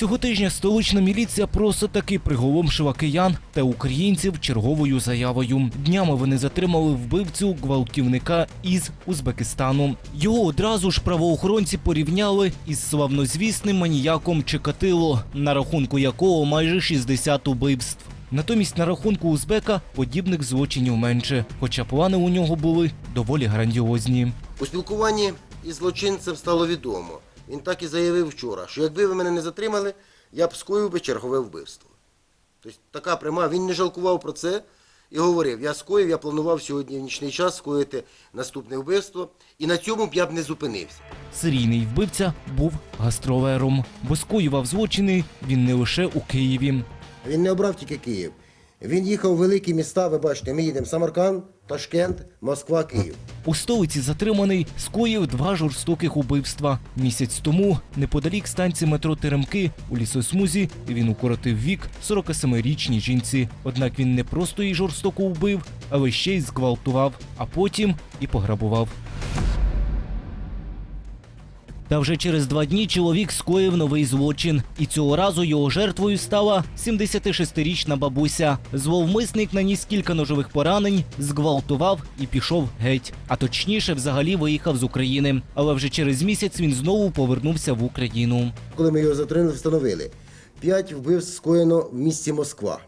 Цього тижня столична міліція просто таки приголомшила киян та українців черговою заявою. Днями вони затримали вбивцю гвалтівника із Узбекистану. Його одразу ж правоохоронці порівняли із славнозвісним маніяком Чикатило, на рахунку якого майже 60 убивств. Натомість на рахунку узбека подібних злочинів менше, хоча плани у нього були доволі грандіозні. У спілкуванні із злочинцем стало відомо. Він так і заявив вчора, що якби ви мене не затримали, я б скоїв би чергове вбивство. Тобто така пряма, він не жалкував про це і говорив, я скоїв, я планував сьогодні в нічний час скоїти наступне вбивство, і на цьому б я б не зупинився. Серійний вбивця був гастролером, бо скоював злочини він не лише у Києві. Він не обрав тільки Київ. Він їхав у великі міста, ви бачите, ми їдемо Самарканд, Ташкент, Москва, Київ. У столиці затриманий скоїв два жорстоких убивства. Місяць тому, неподалік станції метро Теремки, у лісосмузі він укоротив вік 47-річній жінці. Однак він не просто її жорстоко вбив, але ще й зґвалтував, а потім і пограбував. Та вже через два дні чоловік скоїв новий злочин, і цього разу його жертвою стала 76-річна бабуся. Зловмисник наніс кілька ножових поранень, зґвалтував і пішов геть. А точніше, взагалі виїхав з України. Але вже через місяць він знову повернувся в Україну. Коли ми його затримали, встановили. П'ять вбивств скоєно в місті Москва.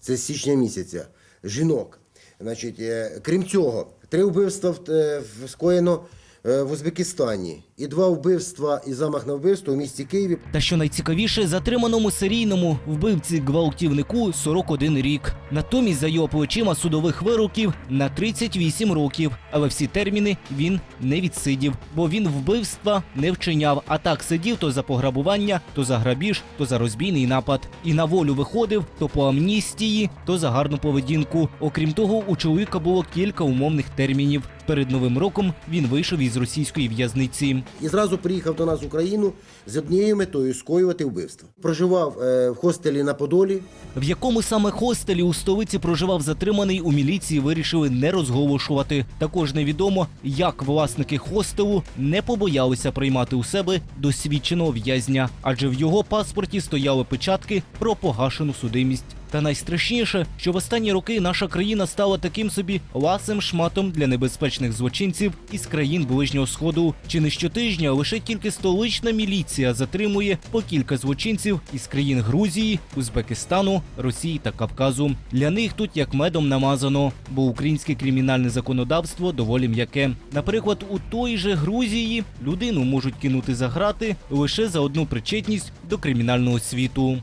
Це січня місяця. Жінок. Значить, е, крім цього, три вбивства е, скоєно в Узбекистані і два вбивства і замах на вбивство у місті Києві. Та що найцікавіше, затриманому серійному вбивці гвалтівнику 41 рік. Натомість за його плечима судових вироків на 38 років. Але всі терміни він не відсидів, бо він вбивства не вчиняв. А так сидів то за пограбування, то за грабіж, то за розбійний напад. І на волю виходив то по амністії, то за гарну поведінку. Окрім того, у чоловіка було кілька умовних термінів. Перед новим роком він вийшов із російської в'язниці. І зразу приїхав до нас в Україну з однією метою скоювати вбивство. Проживав е, в хостелі на Подолі. В якому саме хостелі у столиці проживав затриманий, у міліції вирішили не розголошувати. Також невідомо, як власники хостелу не побоялися приймати у себе досвідченого в'язня, адже в його паспорті стояли печатки про погашену судимість. Та найстрашніше, що в останні роки наша країна стала таким собі ласим шматом для небезпечних злочинців із країн ближнього сходу. Чи не щотижня лише тільки столична міліція затримує по кілька злочинців із країн Грузії, Узбекистану, Росії та Кавказу. Для них тут як медом намазано, бо українське кримінальне законодавство доволі м'яке. Наприклад, у той же Грузії людину можуть кинути за грати лише за одну причетність до кримінального світу.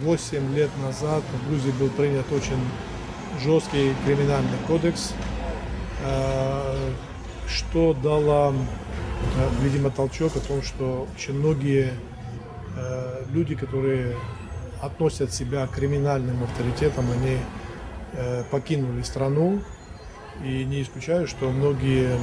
Восемь лет назад в Грузии был принят очень жесткий криминальный кодекс, э, что дало, э, видимо, толчок о том, что очень многие э, люди, которые относят себя к криминальным авторитетам, они покинули страну. И не исключаю, что многие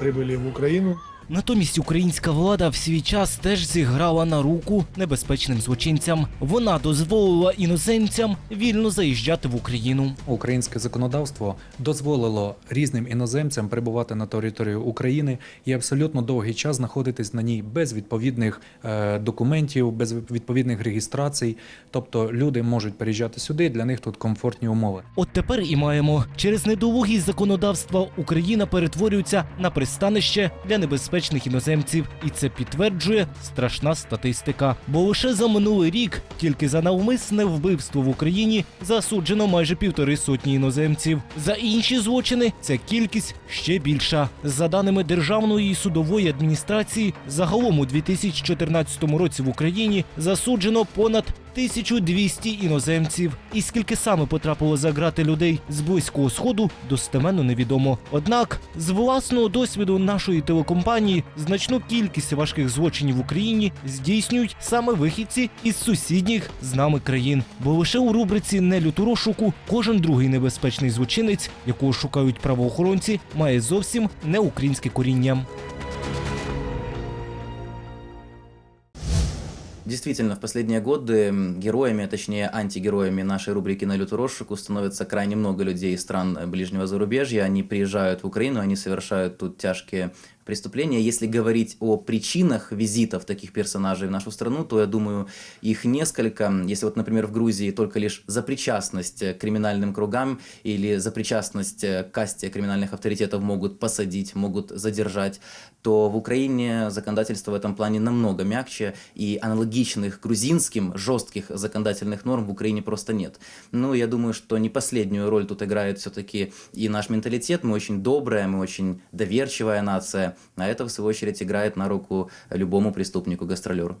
прибыли в Украину. Натомість українська влада в свій час теж зіграла на руку небезпечним злочинцям. Вона дозволила іноземцям вільно заїжджати в Україну. Українське законодавство дозволило різним іноземцям перебувати на територію України і абсолютно довгий час знаходитись на ній без відповідних е, документів, без відповідних реєстрацій. Тобто люди можуть переїжджати сюди, для них тут комфортні умови. От тепер і маємо через недолугість законодавства Україна перетворюється на пристанище для небезпечних іноземців, і це підтверджує страшна статистика. Бо лише за минулий рік тільки за навмисне вбивство в Україні засуджено майже півтори сотні іноземців. За інші злочини ця кількість ще більша. За даними Державної судової адміністрації, загалом у 2014 році в Україні засуджено понад 1200 іноземців. І скільки саме потрапило за грати людей з близького сходу, достеменно невідомо. Однак, з власного досвіду нашої телекомпанії значну кількість важких злочинів в Україні здійснюють саме вихідці із сусідніх з нами країн. Бо лише у рубриці «Нелюд у розшуку» кожен другий небезпечний злочинець, якого шукають правоохоронці, має зовсім не українське коріння. Действительно, в последние годы героями, а точнее антигероями нашей рубрики «На люту розшуку» становится крайне много людей из стран э, ближнего зарубежья. Они приезжают в Украину, они совершают тут тяжкие преступления. Если говорить о причинах визитов таких персонажей в нашу страну, то я думаю, их несколько. Если вот, например, в Грузии только лишь за причастность к криминальным кругам или за причастность к касте криминальных авторитетов могут посадить, могут задержать, то в Украине законодательство в этом плане намного мягче, и аналогичных грузинским жестких законодательных норм в Украине просто нет. Ну, я думаю, что не последнюю роль тут играет все-таки и наш менталитет. Мы очень добрая, мы очень доверчивая нация, а это, в свою очередь, играет на руку любому преступнику-гастролеру.